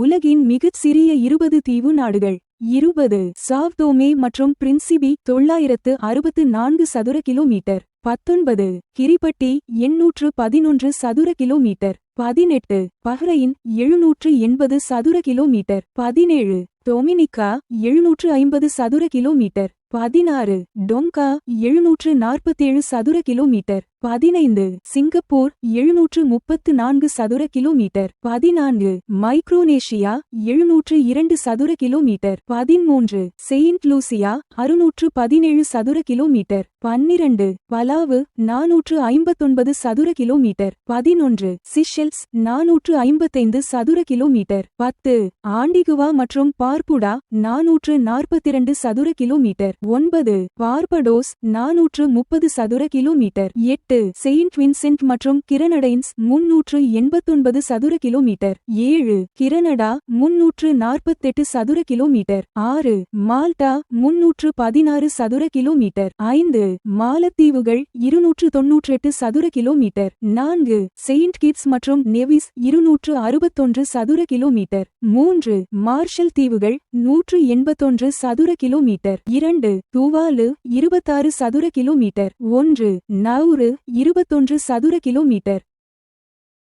உலகின் மிகச் சிறிய இருபது தீவு நாடுகள். இருபது சாவ்தோமே மற்றும் பிரின்சிபி தொள்ளாயிரத்து அறுபத்து நான்கு சதுர கிலோமீட்டர். பத்தொன்பது கிரிபட்டி எண்ணூற்று பதினொன்று சதுர கிலோமீட்டர். பதினெட்டு பஹ்ரைன் எழுநூற்று எண்பது சதுர கிலோமீட்டர். பதினேழு டொமினிகா எழுநூற்று ஐம்பது சதுர கிலோமீட்டர். பதினாறு டொங்கா எழுநூற்று நாற்பத்தேழு சதுர கிலோமீட்டர். பதினைந்து சிங்கப்பூர் எழுநூற்று முப்பத்து நான்கு சதுர கிலோமீட்டர். பதினான்கு மைக்ரோனேஷியா எழுநூற்று இரண்டு சதுர கிலோமீட்டர். பதிமூன்று செயின்ட் லூசியா அறுநூற்று பதினேழு சதுர கிலோமீட்டர். பன்னிரண்டு பலாவு நாநூற்று ஐம்பத்தொன்பது சதுர கிலோமீட்டர். பதினொன்று சிஷெல்ஸ் நானூற்று ஐம்பத்தைந்து சதுர கிலோமீட்டர். பத்து ஆண்டிகுவா மற்றும் பார்புடா நாநூற்று நாற்பத்திரண்டு சதுர கிலோமீட்டர். ஒன்பது பார்படோஸ் நாநூற்று முப்பது சதுர கிலோமீட்டர். எட்டு செயின்ட் வின்சென்ட் மற்றும் கிரனடைன்ஸ் முன்னூற்று எண்பத்தொன்பது சதுர கிலோமீட்டர். ஏழு கிரனடா முன்னூற்று நாற்பத்தெட்டு சதுர கிலோமீட்டர். ஆறு மால்டா முன்னூற்று பதினாறு சதுர கிலோமீட்டர். ஐந்து மாலத்தீவுகள் இருநூற்று தொன்னூற்றெட்டு சதுர கிலோமீட்டர். நான்கு செயின்ட் கிட்ஸ் மற்றும் நெவிஸ் இருநூற்று அறுபத்தொன்று சதுர கிலோமீட்டர். மூன்று மார்ஷல் தீவுகள் நூற்று எண்பத்தொன்று சதுர கிலோமீட்டர். இரண்டு துவாலு இருபத்தாறு சதுர கிலோமீட்டர். ஒன்று நவுரு இருபத்தொன்று சதுர கிலோமீட்டர்.